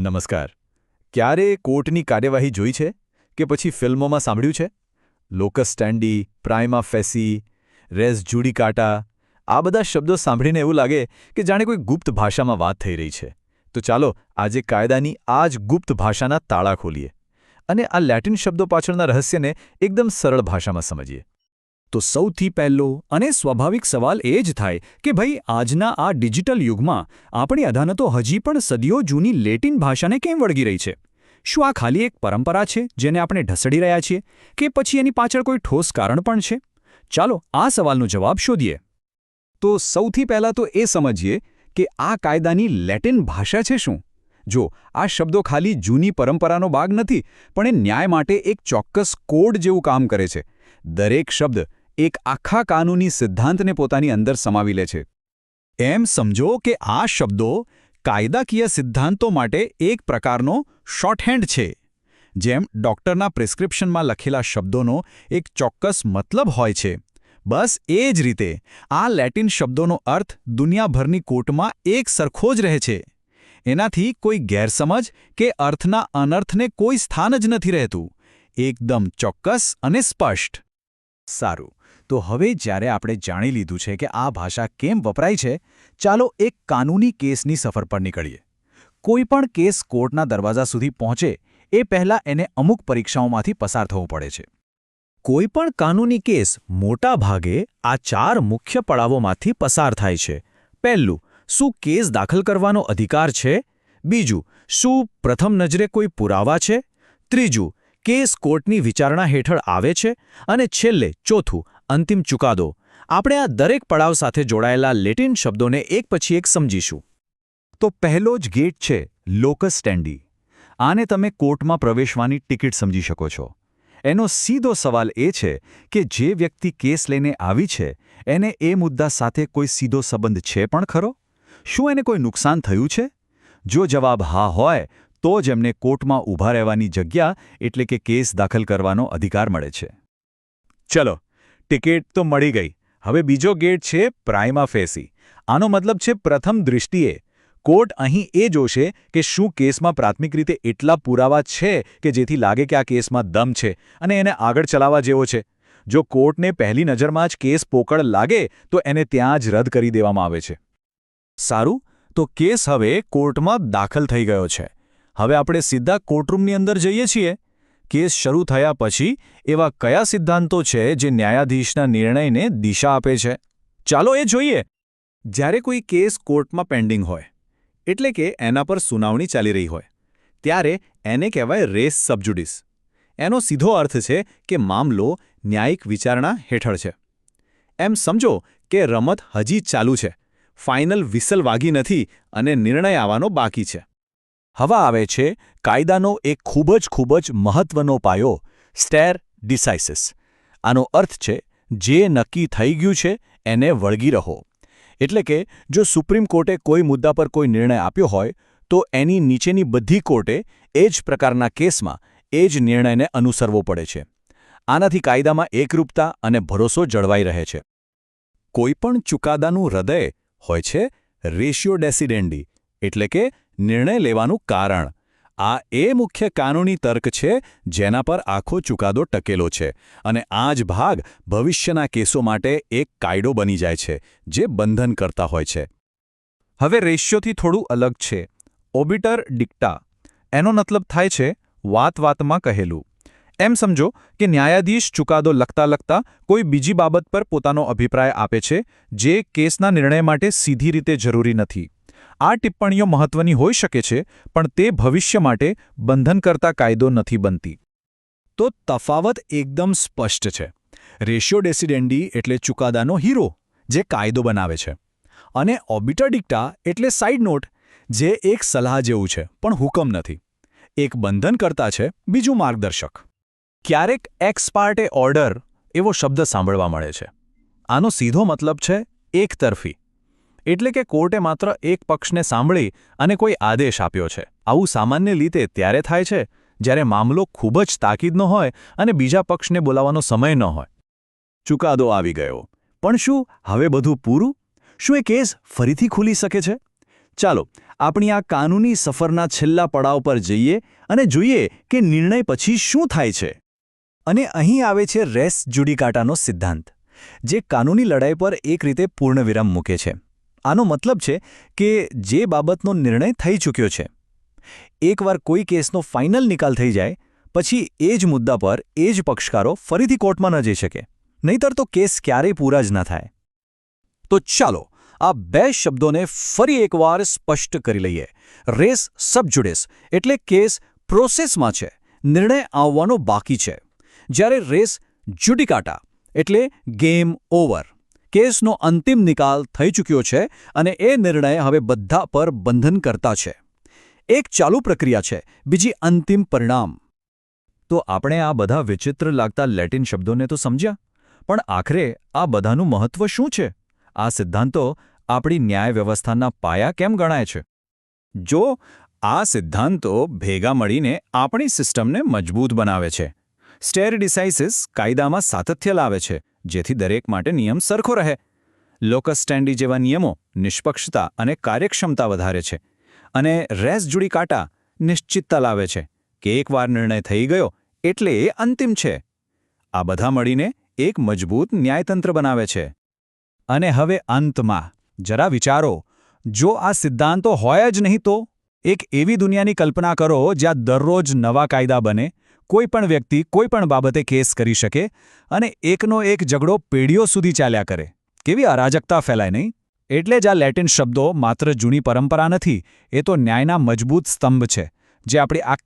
નમસ્કાર. ક્યારે કોર્ટની કાર્યવાહી જોઈ છે કે પછી ફિલ્મોમાં સાંભળ્યું છે? Locus standi prima facie res judicata આ બધા શબ્દો સાંભળીને એવું લાગે કે જાણે કોઈ ગુપ્ત ભાષામાં વાત થઈ રહી છે. તો ચાલો આજે કાયદાની આ જ ગુપ્ત ભાષાના તાળા ખોલીએ અને આ લેટિન શબ્દો પાછળના રહસ્યને એકદમ સરળ ભાષામાં સમજીએ. તો સૌથી પહેલો અને સ્વાભાવિક સવાલ એ જ થાય કે ભાઈ આજના આ ડિજિટલ યુગમાં આપણી અદાલતો હજી પણ સદીઓ જૂની લેટિન ભાષાને કેમ વળગી રહી છે? શું આ ખાલી એક પરંપરા છે જેને આપણે ઢસડી રહ્યા છીએ કે પછી એની પાછળ કોઈ ઠોસ કારણ પણ છે? ચાલો આ સવાલનો જવાબ શોધીએ. તો સૌથી પહેલાં તો એ સમજીએ કે આ કાયદાની લેટિન ભાષા છે શું? જો આ શબ્દો ખાલી જૂની પરંપરાનો ભાગ નથી, પણ એ ન્યાય માટે એક ચોક્કસ કોડ જેવું કામ કરે છે. દરેક શબ્દ એક આખા કાનૂની સિદ્ધાંતને પોતાની અંદર સમાવી લે છે. એમ સમજો કે આ શબ્દો કાયદાકીય સિદ્ધાંતો માટે એક પ્રકારનો શોર્ટહેન્ડ છે. જેમ ડૉક્ટરના પ્રિસ્ક્રિપ્શનમાં લખેલા શબ્દોનો એક ચોક્કસ મતલબ હોય છે. બસ એ જ રીતે, આ લેટિન શબ્દોનો અર્થ દુનિયાભરની કોર્ટમાં એક સરખો જ રહે છે. એનાથી કોઈ ગેરસમજ કે અર્થના અનર્થને કોઈ સ્થાન જ નથી રહેતું. એકદમ ચોક્કસ અને સ્પષ્ટ. સારું. તો હવે જ્યારે આપણે જાણી લીધું છે કે આ ભાષા કેમ વપરાય છે, ચાલો એક કાનૂની કેસની સફર પર નીકળીએ. કોઈપણ કેસ કોર્ટના દરવાજા સુધી પહોંચે, એ પહેલાં એને અમુક પરીક્ષાઓમાંથી પસાર થવું પડે છે. કોઈપણ કાનૂની કેસ મોટા ભાગે આ ચાર મુખ્ય પડાવોમાંથી પસાર થાય છે. પહેલું, શું કેસ દાખલ કરવાનો અધિકાર છે? બીજું, શું પ્રથમ નજરે કોઈ પુરાવા છે? ત્રીજું, કેસ કોર્ટની વિચારણા હેઠળ આવે છે? અને છેલ્લે, ચોથું અંતિમ ચુકાદો. આપણે આ દરેક પડાવ સાથે જોડાયેલા લેટિન શબ્દોને એક પછી એક સમજીશું. તો પહેલો જ ગેટ છે લોકસ સ્ટેન્ડી આને તમે કોર્ટમાં પ્રવેશવાની ટિકિટ સમજી શકો છો. એનો સીધો સવાલ એ છે કે જે વ્યક્તિ કેસ લઈને આવી છે, એને એ મુદ્દા સાથે કોઈ સીધો સંબંધ છે પણ ખરો? શું એને કોઈ નુકસાન થયું છે? જો જવાબ હા હોય, તો જ એમને કોર્ટમાં ઊભા રહેવાની જગ્યા એટલે કે કેસ દાખલ કરવાનો અધિકાર મળે છે. ચલો ટિકિટ તો મળી ગઈ. હવે બીજો ગેટ છે પ્રાઇમા ફેસી. આનો મતલબ છે પ્રથમ દૃષ્ટિએ. કોર્ટ અહીં એ જોશે કે શું કેસમાં પ્રાથમિક રીતે એટલા પુરાવા છે કે જેથી લાગે કે આ કેસમાં દમ છે અને એને આગળ ચલાવવા જેવો છે. જો કોર્ટને પહેલી નજરમાં જ કેસ પોકળ લાગે, તો એને ત્યાં જ રદ કરી દેવામાં આવે છે. સારું? તો કેસ હવે કોર્ટમાં દાખલ થઈ ગયો છે. હવે આપણે સીધા કોર્ટરૂમની અંદર જઈએ છીએ? કેસ શરૂ થયા પછી એવા કયા સિદ્ધાંતો છે જે ન્યાયાધીશના નિર્ણયને દિશા આપે છે? ચાલો એ જોઈએ. જ્યારે કોઈ કેસ કોર્ટમાં પેન્ડિંગ હોય, એટલે કે એના પર સુનાવણી ચાલી રહી હોય, ત્યારે એને કહેવાય રેસ સબજુડિસ. એનો સીધો અર્થ છે કે મામલો ન્યાયિક વિચારણા હેઠળ છે. એમ સમજો કે રમત હજી ચાલુ છે. ફાઇનલ વિસલ વાગી નથી અને નિર્ણય આવવાનો બાકી છે. હવા આવે છે, કાયદાનો એક ખૂબ જ ખૂબ જ મહત્વનો પાયો સ્ટેર ડિસાઇસિસ આનો અર્થ છે, જે નક્કી થઈ ગયું છે, એને વળગી રહો. એટલે કે, જો સુપ્રીમ કોર્ટે કોઈ મુદ્દા પર કોઈ નિર્ણય આપ્યો હોય, તો એની નીચેની બધી કોર્ટે એ જ પ્રકારના કેસમાં એ જ નિર્ણયને અનુસરવો પડે છે. આનાથી કાયદામાં એકરૂપતા અને ભરોસો જળવાઈ રહે છે. કોઈપણ ચુકાદાનું હૃદય હોય છે, રેશિયો ડેસિડેન્ડી, એટલે કે નિર્ણય લેવાનું કારણ. આ એ મુખ્ય કાનૂની તર્ક છે, જેના પર આખો ચુકાદો ટકેલો છે. અને આ જ ભાગ ભવિષ્યના કેસો માટે એક કાયદો બની જાય છે, જે બંધન કરતા હોય છે. હવે રેશિયોથી થોડું અલગ છે. ઓબિટર ડિક્ટા. એનો મતલબ થાય છે, વાત વાતમાં કહેલું. એમ સમજો કે ન્યાયાધીશ ચુકાદો લખતા લખતા કોઈ બીજી બાબત પર પોતાનો અભિપ્રાય આપે છે, જે કેસના નિર્ણય માટે સીધી રીતે જરૂરી નથી. આ ટિપ્પણીઓ મહત્વની હોઈ શકે છે, પણ તે ભવિષ્ય માટે બંધન કરતા કાયદો નથી બનતી. તો તફાવત એકદમ સ્પષ્ટ છે. રેશિયો ડેસિડેન્ડી એટલે ચુકાદાનો હીરો, જે કાયદો બનાવે છે. અને ઓબિટાડિક્ટા એટલે સાઇડ નોટ, જે એક સલાહ જેવું છે, પણ હુકમ નથી. એક બંધનકર્તા છે, બીજું માર્ગદર્શક. ક્યારેક એક્સ પાર્ટે ઓર્ડર એવો શબ્દ સાંભળવા મળે છે. આનો સીધો મતલબ છે એકતરફી એટલે કે કોર્ટે માત્ર એક પક્ષને સાંભળી અને કોઈ આદેશ આપ્યો છે. આવું સામાન્ય રીતે ત્યારે થાય છે, જ્યારે મામલો ખૂબ જ તાકીદનો હોય અને બીજા પક્ષને બોલાવવાનો સમય ન હોય. ચુકાદો આવી ગયો. પણ શું હવે બધું પૂરું? શું એ કેસ ફરીથી ખુલી શકે છે? ચાલો, આપણી આ કાનૂની સફરના છેલ્લા પડાવ પર જઈએ અને જોઈએ કે નિર્ણય પછી શું થાય છે. અને અહીં આવે છે રેસ જુડીકાટાનો સિદ્ધાંત, જે કાનૂની લડાઈ પર એક રીતે પૂર્ણવિરામ મૂકે છે. આનો મતલબ છે કે જે બાબતનો નિર્ણય થઈ ચૂક્યો છે. એકવાર કોઈ કેસનો ફાઇનલ નિકાલ થઈ જાય, પછી એ જ મુદ્દા પર એ જ પક્ષકારો ફરીથી કોર્ટમાં ન જઈ શકે. નહીતર તો કેસ ક્યારેય પૂરા જ ના થાય. તો ચાલો, આ બે શબ્દોને ફરી એકવાર સ્પષ્ટ કરી લઈએ. રેસ સબજુડિસ એટલે કેસ પ્રોસેસમાં છે, નિર્ણય આવવાનો બાકી છે. જ્યારે રેસ જુડિકાટા એટલે ગેમ ઓવર. કેસનો અંતિમ નિકાલ થઈ ચૂક્યો છે અને એ નિર્ણય હવે બધા પર બંધન કરતા છે. એક ચાલુ પ્રક્રિયા છે, બીજી અંતિમ પરિણામ. તો આપણે આ બધા વિચિત્ર લાગતા લેટિન શબ્દોને તો સમજ્યા? પણ આખરે આ બધાનું મહત્વ શું છે? આ સિદ્ધાંતો આપણી ન્યાય વ્યવસ્થાના પાયા કેમ ગણાય છે? જો આ સિદ્ધાંતો ભેગા મળીને આપણી સિસ્ટમને મજબૂત બનાવે છે સ્ટેર ડિસાઇસિસ કાયદામાં સાતત્ય લાવે છે જેથી દરેક માટે નિયમ સરખો રહે. લોકસ સ્ટેન્ડી જેવા નિયમો નિષ્પક્ષતા અને કાર્યક્ષમતા વધારે છે અને રેસ જુડી કાટા નિશ્ચિતતા લાવે છે કે એકવાર નિર્ણય થઈ ગયો એટલે એ અંતિમ છે. આ બધા મળીને એક મજબૂત ન્યાયતંત્ર બનાવે છે. અને હવે અંતમાં જરા વિચારો, જો આ સિદ્ધાંતો હોય જ નહીં તો એક એવી દુનિયાની કલ્પના કરો જ્યાં દરરોજ નવા કાયદા બને કોઈ પણ વ્યક્તિ કોઈ પણ બાબતે કેસ કરી શકે અને એકનો એક ઝઘડો પેઢીઓ સુધી ચાલ્યા કરે. કેવી અરાજકતા ફેલાય નહીં? એટલે જ આ લેટિન શબ્દો માત્ર જૂની પરંપરા નથી, એ તો ન્યાયના મજબૂત સ્તંભ છે, જે આપણી આખી